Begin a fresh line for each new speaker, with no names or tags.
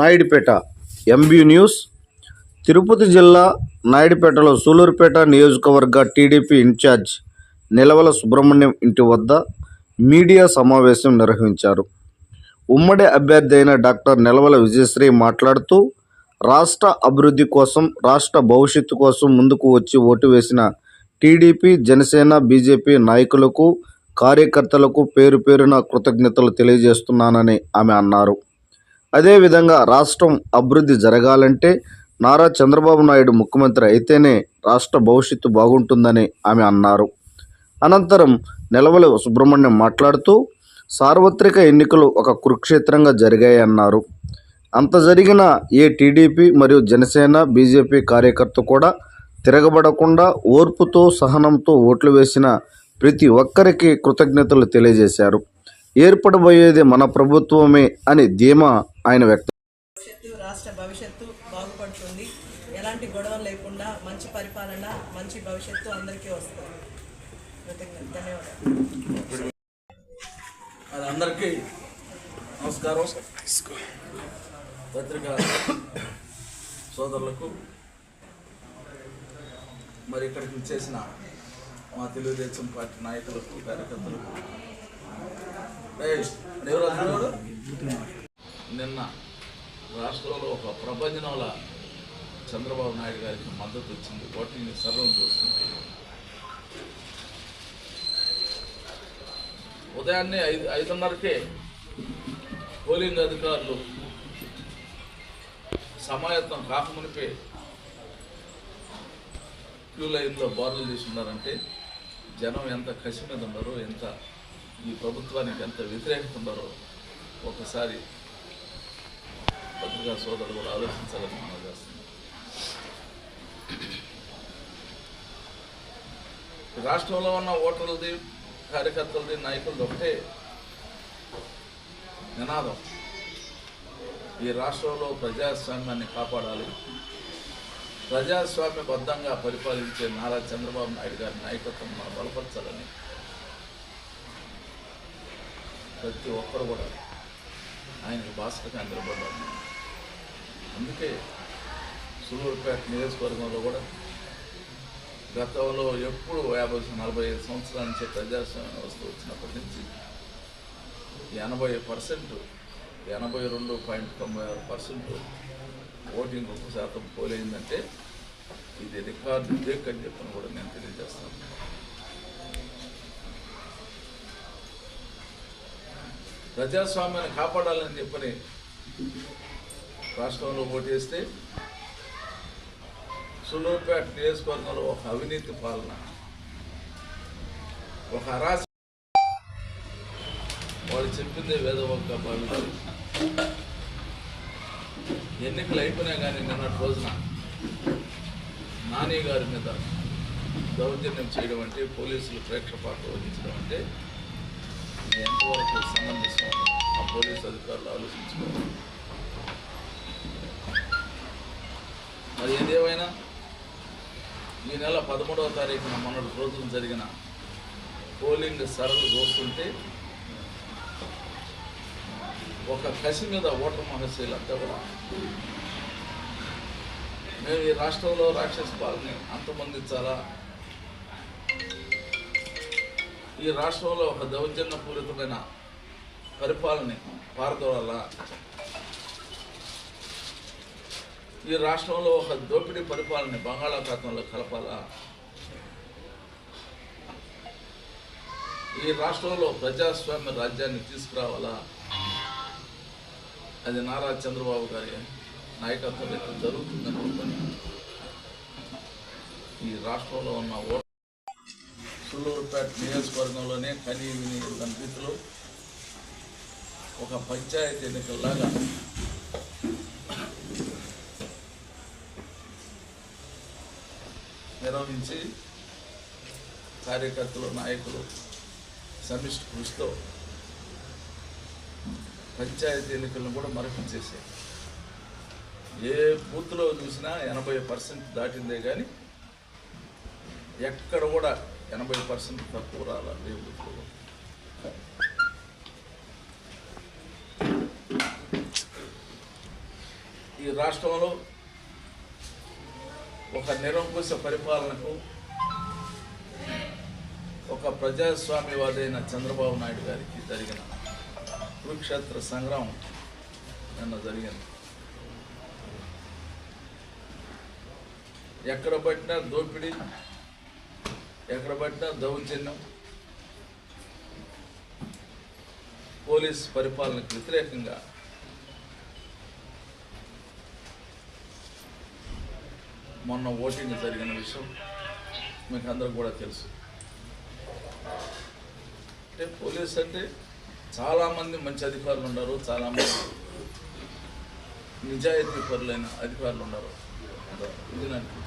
Naidupeta MB news. Tirupati జిల్లా నాయుడుపేటలో సూలూరుపేట నియోజకవర్గ TDP incharge Nilavala Subrahmanyam ఇంటి వద్ద మీడియా సమావేశం నిర్వహించారు. ఉమ్మడి అభ్యర్థి అయిన డాక్టర్ నిలవల విజయశ్రీ మాట్లాడుతూ రాష్ట్ర అభివృద్ధి కోసం రాష్ట్ర భవిష్యత్తు కోసం ముందుకు వచ్చి ఓటు వేసిన టీడీపీ జనసేన బీజేపీ నాయకులకు కార్యకర్తలకు పేరు పేరున కృతజ్ఞతలు తెలియజేస్తున్నానని ఆమె అన్నారు. అదేవిధంగా రాష్ట్రం అభివృద్ధి జరగాలంటే నారా చంద్రబాబు నాయుడు ముఖ్యమంత్రి అయితేనే రాష్ట్ర భవిష్యత్తు బాగుంటుందని ఆమె అన్నారు. అనంతరం నిలవల సుబ్రహ్మణ్యం మాట్లాడుతూ సార్వత్రిక ఎన్నికలు ఒక కురుక్షేత్రంగా జరిగాయన్నారు. అంత జరిగిన ఏ టీడీపీ మరియు జనసేన బీజేపీ కార్యకర్త కూడా తిరగబడకుండా ఓర్పుతో సహనంతో ఓట్లు వేసిన ప్రతి ఒక్కరికి కృతజ్ఞతలు తెలియజేశారు. ఏర్పడబోయేది మన ప్రభుత్వమే అని ధీమా ఆయన వ్యక్తం
భవిష్యత్తు రాష్ట్ర భవిష్యత్తు బాగుపడుతుంది. ఎలాంటి గొడవలు లేకుండా మంచి పరిపాలన మంచి భవిష్యత్తు అందరికీ వస్తుంది. ధన్యవాదాలు.
అది అందరికీ నమస్కారం. పత్రికా సోదరులకు మరి ఇక్కడికి చేసిన మా తెలుగుదేశం పార్టీ నాయకులకు కార్యకర్తలకు? నిన్న రాష్ట్రంలో ఒక ప్రపంచంలో చంద్రబాబు నాయుడు గారికి మద్దతు వచ్చింది. ఓటింగ్ సర్వం చూస్తుంది. ఉదయాన్నే ఐదు ఐదున్నరకే పోలింగ్ అధికారులు సమాయత్తం కాకమునిపే క్యూ లైన్లో బార్లు ఉన్నారంటే జనం ఎంత కసి మీద ఉన్నారో ఎంత ఈ ప్రభుత్వానికి ఎంత వ్యతిరేకత ఉన్నారో ఒకసారి పత్రికా సోదరులు కూడా ఆలోచించాలని మనం చేస్తున్నాం. రాష్ట్రంలో ఉన్న ఓటర్లది కార్యకర్తలది నాయకులది ఒకటే నినాదం. ఈ రాష్ట్రంలో ప్రజాస్వామ్యాన్ని కాపాడాలి. ప్రజాస్వామ్యబద్ధంగా పరిపాలించే నారా చంద్రబాబు నాయుడు గారి నాయకత్వం మనం బలపరచాలని ప్రతి ఒక్కరు కూడా ఆయనకు భాస్కరంగా నిలబడ్డారు అందుకే సులూరుపేట నియోజకవర్గంలో కూడా గతంలో ఎప్పుడు యాభై నలభై ఐదు సంవత్సరాల నుంచి ప్రజాస్వామ్య వ్యవస్థ వచ్చినప్పటి నుంచి ఎనభై పర్సెంట్ ఎనభై రెండు పాయింట్ తొంభై ఆరు పర్సెంట్ ఓటింగ్ ఒక్క శాతం పోలేదంటే ఇది రికార్డు బ్రేక్ అని చెప్పని కూడా నేను తెలియజేస్తాను. ప్రజాస్వామ్యాన్ని కాపాడాలని చెప్పని రాష్ట్రంలో ఓటేస్తే సులూర్పేట నియోజకవర్గంలో ఒక అవినీతి పాలన ఒక అరాచ వాళ్ళు చెప్పిందే వేదవక్క భావించి ఎన్నికలు అయిపోయినా కానీ నిన్నటి రోజున నాని గారి మీద దౌర్జన్యం చేయడం అంటే పోలీసులు ప్రేక్షపాటు వహించడం అంటే ఇది ఎంతవరకు సంబంధిస్తామని ఆ పోలీసు అధికారులు ఆలోచించుకోవాలి మరి ఏదేమైనా ఈ నెల పదమూడవ తారీఖున మొన్నటి రోజున జరిగిన పోలింగ్ సరళి చూస్తుంటే ఒక కసి మీద ఓటర్ మహర్షులంతా కూడా మేము ఈ రాష్ట్రంలో రాక్షస పాలని అంతమందించాలా ఈ రాష్ట్రంలో ఒక దౌర్జన్య పూరితమైన పరిపాలన పారదోలాలా ఈ రాష్ట్రంలో ఒక దోపిడీ పరిపాలన బంగాళాఖాతంలో కలపాలా? ఈ రాష్ట్రంలో ప్రజాస్వామ్య రాజ్యాన్ని తీసుకురావాలా? అది నారా చంద్రబాబు గారి నాయకత్వం ఎక్కడ జరుగుతుందని ఈ రాష్ట్రంలో ఉన్న ఓ సుల్లూరుపేట నియోజకవర్గంలోనే కనీవిని విని ఒక పంచాయతీ ఎన్నికల్లాగా నిర్వహించి కార్యకర్తలు నాయకులు సమిష్టి కృషితో పంచాయతీ ఎన్నికలను కూడా మరపించేసాయి ఏ బూత్లో చూసినా ఎనభై పర్సెంట్ దాటిందే కానీ ఎక్కడ కూడా ఎనభై పర్సెంట్ తక్కువ రాలండి ఏ ఈ రాష్ట్రంలో ఒక నిరంకుశ పరిపాలనకు ఒక ప్రజాస్వామ్యవాదైన చంద్రబాబు నాయుడు గారికి జరిగిన కురుక్షేత్ర సంగ్రామం నిన్న జరిగింది. ఎక్కడ పట్టినా దోపిడీ ఎక్కడ పట్టినా దౌర్జన్యం. పోలీస్ పరిపాలనకు వ్యతిరేకంగా. మొన్న ఓటింగ్ జరిగిన విషయం మీకు అందరికి కూడా తెలుసు. అంటే పోలీస్ అంటే చాలామంది మంచి అధికారులు ఉన్నారు చాలామంది నిజాయితీ పరులైన అధికారులు ఉన్నారు. ఇది నాకు